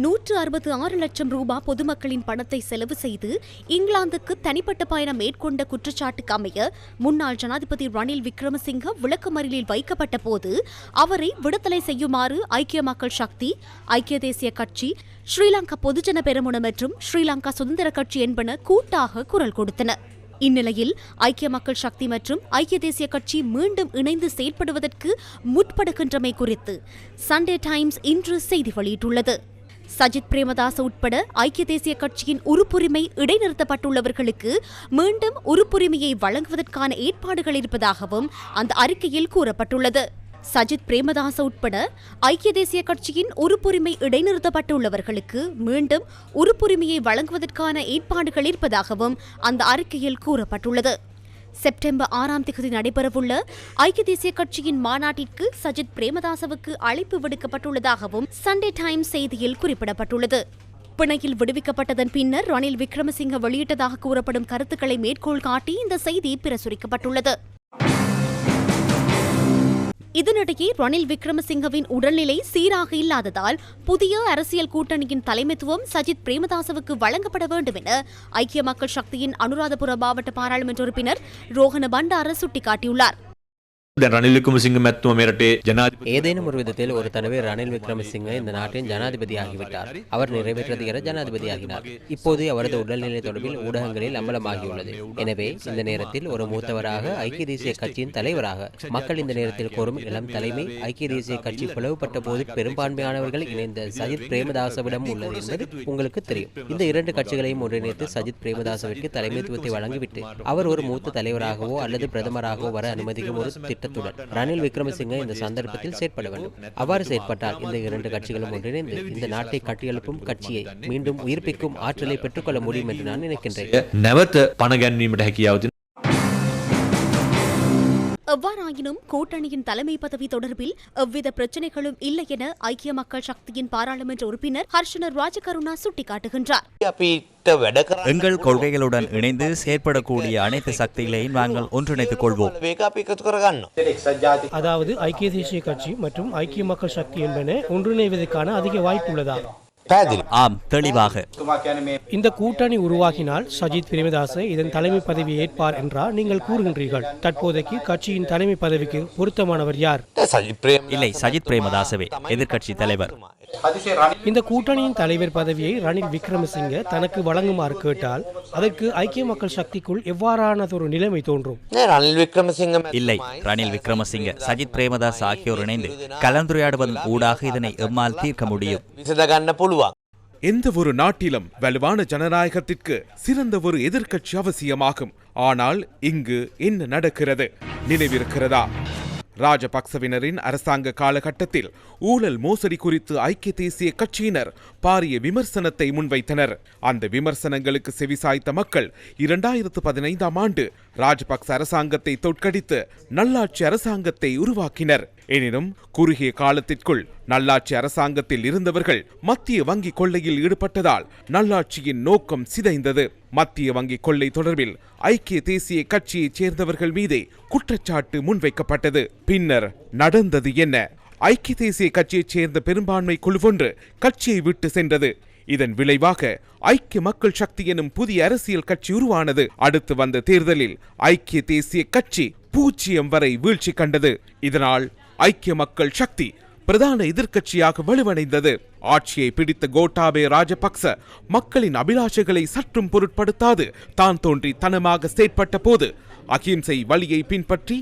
நூற்று அறுபத்து ஆறு லட்சம் ரூபாய் பொதுமக்களின் பணத்தை செலவு செய்து இங்கிலாந்துக்கு தனிப்பட்ட பயணம் மேற்கொண்ட குற்றச்சாட்டுக்கு அமைய முன்னாள் ஜனாதிபதி ரணில் விக்ரமசிங்க விளக்கமறியலில் வைக்கப்பட்ட போது அவரை விடுதலை செய்யுமாறு ஐக்கிய மக்கள் சக்தி ஐக்கிய தேசிய கட்சி ஸ்ரீலங்கா பொதுஜன பெருமுன மற்றும் ஸ்ரீலங்கா சுதந்திர கட்சி என்பன கூட்டாக குரல் கொடுத்தன. இந்நிலையில் ஐக்கிய மக்கள் சக்தி மற்றும் ஐக்கிய தேசிய கட்சி மீண்டும் இணைந்து செயல்படுவதற்கு முற்படுகின்றமை குறித்து சண்டே டைம்ஸ் இன்று செய்தி வெளியிட்டுள்ளது. சஜித் பிரேமதாஸ் உட்பட ஐக்கிய தேசிய கட்சியின் உறுப்புரிமை இடைநிறுத்தப்பட்டுள்ளவர்களுக்கு மீண்டும் உறுப்புரிமையை வழங்குவதற்கான ஏற்பாடுகள் இருப்பதாகவும் அந்த அறிக்கையில் கூறப்பட்டுள்ளது. சஜித் பிரேமதாச உட்பட ஐக்கிய தேசிய கட்சியின் உறுப்புரிமை இடைநிறுத்தப்பட்டுள்ளவர்களுக்கு மீண்டும் உறுப்புரிமையை வழங்குவதற்கான ஏற்பாடுகள் இருப்பதாகவும் அந்த அறிக்கையில் கூறப்பட்டுள்ளது. செப்டம்பர் ஆறாம் தேதி நடைபெறவுள்ள ஐக்கிய தேசிய கட்சியின் மாநாட்டிற்கு சஜித் பிரேமதாசவுக்கு அழைப்பு விடுக்கப்பட்டுள்ளதாகவும் சண்டே டைம்ஸ் செய்தியில் குறிப்பிடப்பட்டுள்ளது. பிணையில் விடுவிக்கப்பட்டதன் பின்னர் ரணில் விக்ரமசிங்க வெளியிட்டதாக கூறப்படும் கருத்துக்களை மேற்கோள் காட்டி இந்த செய்தி பிரசுரிக்கப்பட்டுள்ளது. இதனிடையே ரணில் விக்ரமசிங்கவின் உடல்நிலை சீராக இல்லாததால் புதிய அரசியல் கூட்டணியின் தலைமைத்துவம் சஜித் பிரேமதாசவுக்கு வழங்கப்பட வேண்டும் என ஐக்கிய மக்கள் சக்தியின் அனுராதபுர மாவட்ட பாராளுமன்ற உறுப்பினர் ரோஹன பண்டார சுட்டிக்காட்டியுள்ளார். ஏதேனும் ஒரு விதத்தில் ஒரு தடவை ரணில் விக்ரமசிங்க இந்த நாட்டின் ஜனாதிபதியாகிவிட்டார் அவர் நிறைவேற்றுகிற ஜனாதிபதியாகினார் இப்போது அவரது உடல்நிலை தொடர்பில் ஊடகங்களில் அம்பலமாகியுள்ளது எனவே இந்த நேரத்தில் ஒரு மூத்தவராக ஐக்கிய தேசிய கட்சியின் தலைவராக மக்கள் இந்த நேரத்தில் கோரும் இளம் தலைமை ஐக்கிய தேசிய கட்சி பிளவுபட்ட போது பெரும்பான்மையானவர்கள் இணைந்த சஜித் பிரேமதாசவிடம் உள்ளது என்பது உங்களுக்கு தெரியும் இந்த இரண்டு கட்சிகளையும் ஒன்றிணைத்து சஜித் பிரேமதாசவிற்கு தலைமைத்துவத்தை வழங்கிவிட்டு அவர் ஒரு மூத்த தலைவராகவோ அல்லது பிரதமராகவோ வர அனுமதிக்கும் ஒரு திட்டம் திட்டத்துடன் ரணில் விக்ரமசிங்க இந்த சந்தர்ப்பத்தில் செயற்பட வேண்டும். அவ்வாறு செயற்பட்டால் இந்த இரண்டு கட்சிகளும் ஒன்றிணைந்து இந்த நாட்டை கட்டியெழுப்பும் கட்சியை மீண்டும் உயிர்ப்பிக்கும் ஆற்றலை பெற்றுக்கொள்ள முடியும் என்று நான் நினைக்கின்றேன். அவ்வாறாயினும் கூட்டணியின் தலைமை பதவி தொடர்பில் எவ்வித பிரச்சனைகளும் இல்லை என ஐக்கிய மக்கள் சக்தியின் பாராளுமன்ற உறுப்பினர் ஹர்ஷனர் ராஜகருணா சுட்டிக்காட்டுகின்றார். எங்கள் கொள்கைகளுடன் இணைந்து செயற்படக்கூடிய அனைத்து சக்திகளையும் நாங்கள் ஒன்றிணைத்துக் கொள்வோம். அதாவது ஐக்கிய தேசிய கட்சி மற்றும் ஐக்கிய மக்கள் சக்தி என்பன ஒன்றிணைவதற்கான அதிக வாய்ப்பு உள்ளதா? ஆம் தெளிவாக. இந்த கூட்டணி உருவாகினால் சஜித் பிரேமதாச இதன் தலைமை பதவி ஏற்பார் என்றா நீங்கள் கூறுகின்றீர்கள். தற்போதைக்கு கட்சியின் தலைமை பதவிக்கு பொருத்தமானவர் யார்? இல்லை சஜித் பிரேமதாசவே எதிர்கட்சி தலைவர். இந்த கூட்டணியின் தலைவர் பதவியை ரணில் விக்ரமசிங்க தனக்கு வழங்குமாறு கேட்டால் அதற்கு ஐக்கிய மக்கள் சக்திக்குள் எவ்வாறானதொரு நிலைமை தோன்றும்? ரணில் விக்ரமசிங்க இல்லை ரணில் விக்ரமசிங்க சஜித் பிரேமதாஸ் ஆகியோர் இணைந்து கலந்துரையாடுவதன் ஊடாக இதனை எம்மால் தீர்க்க முடியும். எந்த ஒரு நாட்டிலும் வலுவான ஜனநாயகத்திற்கு சிறந்த ஒரு எதிர்க்கட்சி அவசியமாகும். ஆனால் இங்கு என்ன நடக்கிறது? நினைவிருக்கிறதா? ராஜபக்சவினரின் அரசாங்க காலகட்டத்தில் ஊழல் மோசடி குறித்து ஐக்கிய தேசிய கட்சியினர் பாரிய விமர்சனத்தை முன்வைத்தனர். அந்த விமர்சனங்களுக்கு செவிசாய்த்த மக்கள் இரண்டாயிரத்து பதினைந்தாம் ஆண்டு ராஜபக்ச அரசாங்கத்தை தோற்கடித்து நல்லாட்சி அரசாங்கத்தை உருவாக்கினர். எனினும் குறுகிய காலத்திற்குள் நல்லாட்சி அரசாங்கத்தில் இருந்தவர்கள் மத்திய வங்கி கொள்ளையில் ஈடுபட்டதால் நல்லாட்சியின் நோக்கம் சிதைந்தது. மத்திய வங்கி கொள்ளை தொடர்பில் ஐக்கிய தேசிய கட்சியைச் சேர்ந்தவர்கள் மீதே குற்றச்சாட்டு முன்வைக்கப்பட்டது. பின்னர் நடந்தது என்ன? ஐக்கிய தேசிய கட்சியைச் சேர்ந்த பெரும்பான்மை குழுவொன்று கட்சியை விட்டு சென்றது. இதன் விளைவாக ஐக்கிய மக்கள் சக்தி எனும் புதிய அரசியல் கட்சி உருவானது. அடுத்து வந்த தேர்தலில் ஐக்கிய தேசிய கட்சி பூஜ்ஜியம் வரை வீழ்ச்சி கண்டது. இதனால் ஐக்கிய மக்கள் சக்தி பிரதான எதிர்க்கட்சியாக வலுவடைந்தது. ஆட்சியை பிடித்த கோட்டாபே ராஜபக்ச மக்களின் அபிலாஷைகளை சற்றும் பொருட்படுத்தாது. தான் தோன்றி தனமாக செயற்பட்ட போது அகிம்சை வழியை பின்பற்றி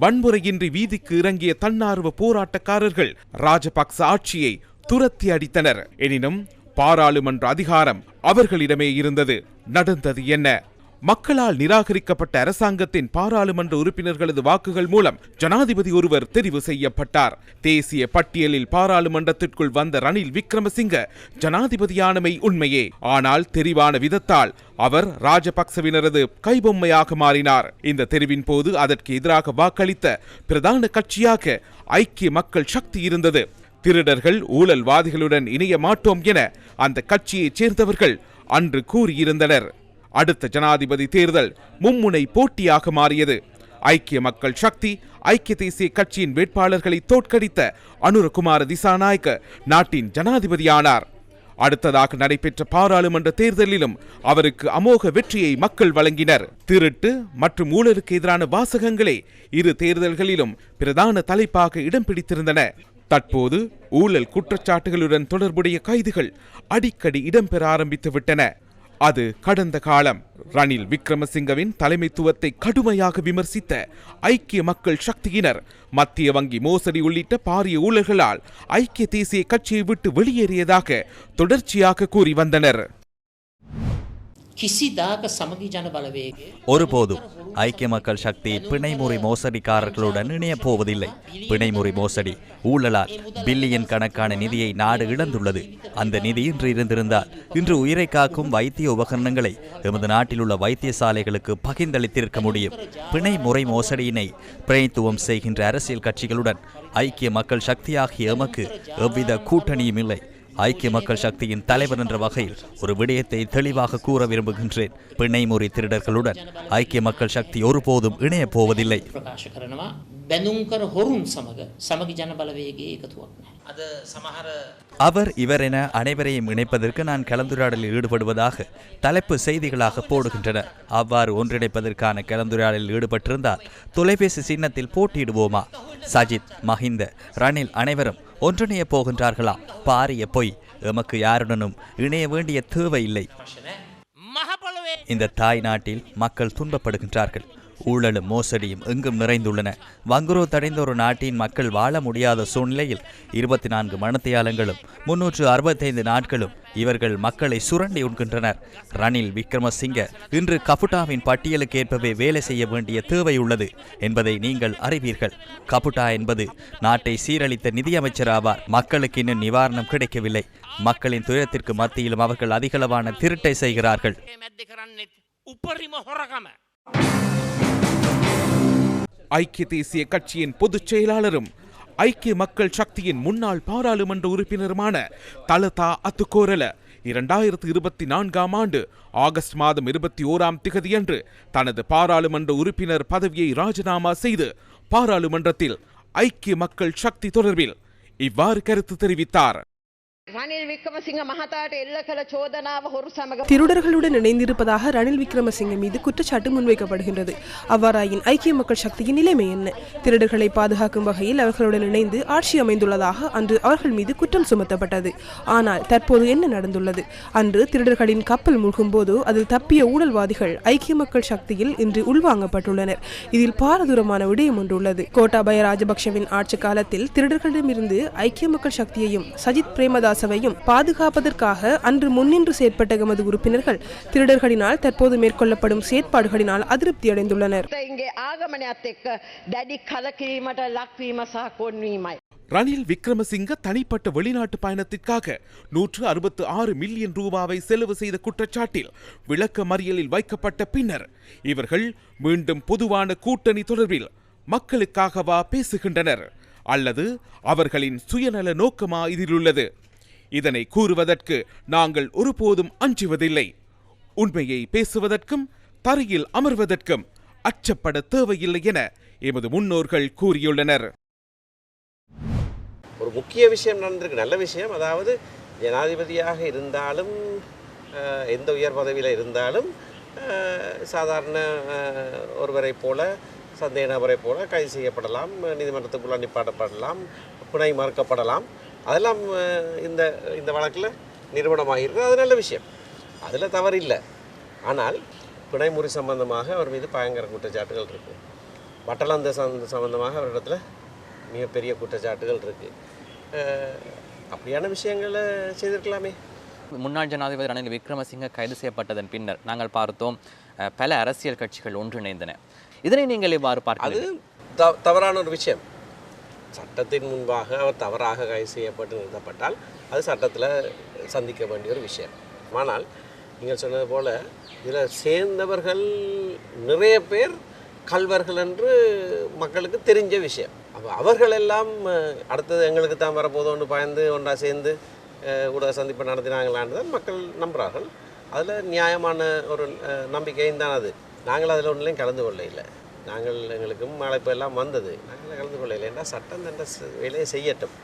வன்முறையின்றி வீதிக்கு இறங்கிய தன்னார்வ போராட்டக்காரர்கள் ராஜபக்ச ஆட்சியை துரத்தி அடித்தனர். எனினும் பாராளுமன்ற அதிகாரம் அவர்களிடமே இருந்தது. நடந்தது என்ன? மக்களால் நிராகரிக்கப்பட்ட அரசாங்கத்தின் பாராளுமன்ற உறுப்பினர்களது வாக்குகள் மூலம் ஜனாதிபதி ஒருவர் தெரிவு செய்யப்பட்டார். தேசிய பட்டியலில் பாராளுமன்றத்திற்குள் வந்த ரணில் விக்ரமசிங்க ஜனாதிபதியானமை உண்மையே. ஆனால் தெரிவான விதத்தால் அவர் ராஜபக்சவினரது கைபொம்மையாக மாறினார். இந்த தெரிவின் போது அதற்கு எதிராக வாக்களித்த பிரதான கட்சியாக ஐக்கிய மக்கள் சக்தி இருந்தது. திருடர்கள் ஊழல்வாதிகளுடன் இணைய மாட்டோம் என அந்த கட்சியைச் சேர்ந்தவர்கள் அன்று கூறியிருந்தனர். அடுத்த ஜனாதிபதி தேர்தல் மும்முனை போட்டியாக மாறியது. ஐக்கிய மக்கள் சக்தி ஐக்கிய தேசிய கட்சியின் வேட்பாளர்களை தோற்கடித்த அனுரகுமார திசாநாயக்க நாட்டின் ஜனாதிபதியானார். அடுத்ததாக நடைபெற்ற பாராளுமன்ற தேர்தலிலும் அவருக்கு அமோக வெற்றியை மக்கள் வழங்கினர். திருட்டு மற்றும் ஊழலுக்கு எதிரான வாசகங்களே இரு தேர்தல்களிலும் பிரதான தலைப்பாக இடம் பிடித்திருந்தன. தற்போது ஊழல் குற்றச்சாட்டுகளுடன் தொடர்புடைய கைதுகள் அடிக்கடி இடம்பெற ஆரம்பித்து விட்டன அது கடந்த காலம். ரணில் விக்ரமசிங்கவின் தலைமைத்துவத்தை கடுமையாக விமர்சித்த ஐக்கிய மக்கள் சக்தியினர் மத்திய வங்கி மோசடி உள்ளிட்ட பாரிய ஊழல்களால் ஐக்கிய தேசிய கட்சியை விட்டு வெளியேறியதாக தொடர்ச்சியாக கூறி வந்தனர். ஒருபோதும் ஐக்கிய மக்கள் சக்தி பிணைமுறை மோசடிக்காரர்களுடன் இணைய போவதில்லை. பிணைமுறை மோசடி ஊழலால் பில்லியன் கணக்கான நிதியை நாடு இழந்துள்ளது. அந்த நிதி இன்று இருந்திருந்தால் இன்று உயிரை காக்கும் வைத்திய உபகரணங்களை எமது நாட்டில் உள்ள வைத்தியசாலைகளுக்கு பகிர்ந்தளித்திருக்க முடியும். பிணைமுறை மோசடியினை பிணைத்துவம் செய்கின்ற அரசியல் கட்சிகளுடன் ஐக்கிய மக்கள் சக்தியாகிய எமக்கு எவ்வித கூட்டணியும் இல்லை. ஐக்கிய மக்கள் சக்தியின் தலைவர் என்ற வகையில் ஒரு விடயத்தை தெளிவாக கூற விரும்புகின்றேன். பிணை திருடர்களுடன் ஐக்கிய மக்கள் சக்தி ஒருபோதும் இணையப் போவதில்லை. බැඳුම්කර හොරුන් සමඟ සමගි ජන බලවේගේ එකතුවක් නෑ. අද සමහර அவர் இவர் என அனைவரையும் இணைப்பதற்கு நான் கலந்துரையாடலில் ஈடுபடுவதாக தலைப்பு செய்திகளாக போடுகின்றனர் அவ்வாறு ஒன்றிணைப்பதற்கான கலந்துரையாடலில் ஈடுபட்டிருந்தால் தொலைபேசி சின்னத்தில் போட்டியிடுவோமா சஜித் மஹிந்த ரணில் அனைவரும் ஒன்றிணைய போகின்றார்களா பாரிய பொய் எமக்கு யாருடனும் இணைய வேண்டிய தேவையில்லை මහපොළොවේ இந்த தாய் நாட்டில் மக்கள் துன்பப்படுகின்றார்கள் ஊழலும் மோசடியும் எங்கும் நிறைந்துள்ளன. வங்குரோ தடைந்த ஒரு நாட்டின் மக்கள் வாழ முடியாத சூழ்நிலையில் இருபத்தி நான்கு மனத்தையாளங்களும் முன்னூற்று அறுபத்தைந்து நாட்களும் இவர்கள் மக்களை சுரண்டி உண்கின்றனர். ரணில் விக்ரமசிங்க இன்று கபுட்டாவின் பட்டியலுக்கு ஏற்பவே வேலை செய்ய வேண்டிய தேவை உள்ளது என்பதை நீங்கள் அறிவீர்கள். கபுட்டா என்பது நாட்டை சீரழித்த நிதியமைச்சர் ஆவார். மக்களுக்கு இன்னும் நிவாரணம் கிடைக்கவில்லை. மக்களின் துயரத்திற்கு மத்தியிலும் அவர்கள் அதிகளவான திருட்டை செய்கிறார்கள். ஐக்கிய தேசிய கட்சியின் பொதுச் செயலாளரும் ஐக்கிய மக்கள் சக்தியின் முன்னாள் பாராளுமன்ற உறுப்பினருமான தலதா அத்துக்கோரல இரண்டாயிரத்து இருபத்தி நான்காம் ஆண்டு ஆகஸ்ட் மாதம் இருபத்தி ஓராம் திகதியன்று தனது பாராளுமன்ற உறுப்பினர் பதவியை ராஜினாமா செய்து பாராளுமன்றத்தில் ஐக்கிய மக்கள் சக்தி தொடர்பில் இவ்வாறு கருத்து தெரிவித்தார். ரணில் விக்ரமசிங்க திருடர்களுடன் இணைந்திருப்பதாக ரணில் விக்ரமசிங்க மீது குற்றச்சாட்டு முன்வைக்கப்படுகின்றது. அவ்வாறாயின் ஐக்கிய மக்கள் சக்தியின் நிலைமை என்ன? திருடர்களை பாதுகாக்கும் வகையில் அவர்களுடன் இணைந்து ஆட்சி அமைந்துள்ளதாக அன்று அவர்கள் மீது குற்றம் சுமத்தப்பட்டது. ஆனால் தற்போது என்ன நடந்துள்ளது? அன்று திருடர்களின் கப்பல் மூழ்கும் போது அது தப்பிய ஊழல்வாதிகள் ஐக்கிய மக்கள் சக்தியில் இன்று உள்வாங்கப்பட்டுள்ளனர். இதில் பாரதூரமான விடயம் ஒன்றுள்ளது. கோட்டாபய ராஜபக்ஷவின் ஆட்சி காலத்தில் திருடர்களிடமிருந்து ஐக்கிய மக்கள் சக்தியையும் சஜித் பிரேமதாஸ் பள்ளிவாசலையும் பாதுகாப்பதற்காக அன்று முன்னின்று செயற்பட்ட எமது உறுப்பினர்கள் திருடர்களினால் தற்போது மேற்கொள்ளப்படும் செயற்பாடுகளினால் அதிருப்தியடைந்துள்ளனர் ரணில் விக்ரமசிங்க தனிப்பட்ட வெளிநாட்டு பயணத்திற்காக நூற்று அறுபத்து ஆறு மில்லியன் ரூபாவை செலவு செய்த குற்றச்சாட்டில் விளக்க மறியலில் வைக்கப்பட்ட பின்னர் இவர்கள் மீண்டும் பொதுவான கூட்டணி தொடர்பில் மக்களுக்காகவா பேசுகின்றனர். அல்லது அவர்களின் சுயநல நோக்கமா இதில் உள்ளது? இதனை கூறுவதற்கு நாங்கள் ஒருபோதும் அஞ்சுவதில்லை. உண்மையை பேசுவதற்கும் தரையில் அமர்வதற்கும் அச்சப்பட தேவையில்லை என எமது முன்னோர்கள் கூறியுள்ளனர். ஒரு முக்கிய விஷயம் நடந்திருக்கு நல்ல விஷயம். அதாவது ஜனாதிபதியாக இருந்தாலும் எந்த உயர் பதவியில் இருந்தாலும் சாதாரண ஒருவரை போல சந்தேக நபரை போல கைது செய்யப்படலாம் நீதிமன்றத்துக்குள் நிப்பாட்டப்படலாம் புனை மறுக்கப்படலாம். அதெல்லாம் இந்த இந்த வழக்கில் நிறுவனமாகிருக்கு அது நல்ல விஷயம். அதில் தவறு இல்லை ஆனால் பிணைமுறி சம்பந்தமாக அவர் மீது பயங்கர குற்றச்சாட்டுகள் இருக்குது வட்டலந்த சம்பந்தமாக அவரிடத்துல மிகப்பெரிய குற்றச்சாட்டுகள் இருக்குது அப்படியான விஷயங்களை செய்திருக்கலாமே. முன்னாள் ஜனாதிபதி ரணில் விக்ரமசிங்க கைது செய்யப்பட்டதன் பின்னர் நாங்கள் பார்த்தோம் பல அரசியல் கட்சிகள் ஒன்றிணைந்தன. இதனை நீங்கள் இவ்வாறு அது பார்க்கிறீர்கள் த தவறான ஒரு விஷயம். சட்டத்தின் முன்பாக அவர் தவறாக கைது செய்யப்பட்டு நிறுத்தப்பட்டால் அது சட்டத்தில் சந்திக்க வேண்டிய ஒரு விஷயம். ஆனால் நீங்கள் சொன்னது போல் இதில் சேர்ந்தவர்கள் நிறைய பேர் கல்வர்கள் என்று மக்களுக்கு தெரிஞ்ச விஷயம். அப்போ அவர்கள் எல்லாம் அடுத்தது எங்களுக்கு தான் வரப்போதோன்னு பயந்து ஒன்றா சேர்ந்து ஊடக சந்திப்பு நடத்தினாங்களான்னு தான் மக்கள் நம்புகிறார்கள் அதில் நியாயமான ஒரு நம்பிக்கையும் தான் அது. நாங்கள் அதில் ஒன்றுலையும் கலந்து கொள்ள இல்லை நாங்கள் எங்களுக்கும் அழைப்பு எல்லாம் வந்தது. நாங்கள் கலந்து கொள்ள இல்லை சட்டம் தண்ட வேலையை செய்யட்டும்.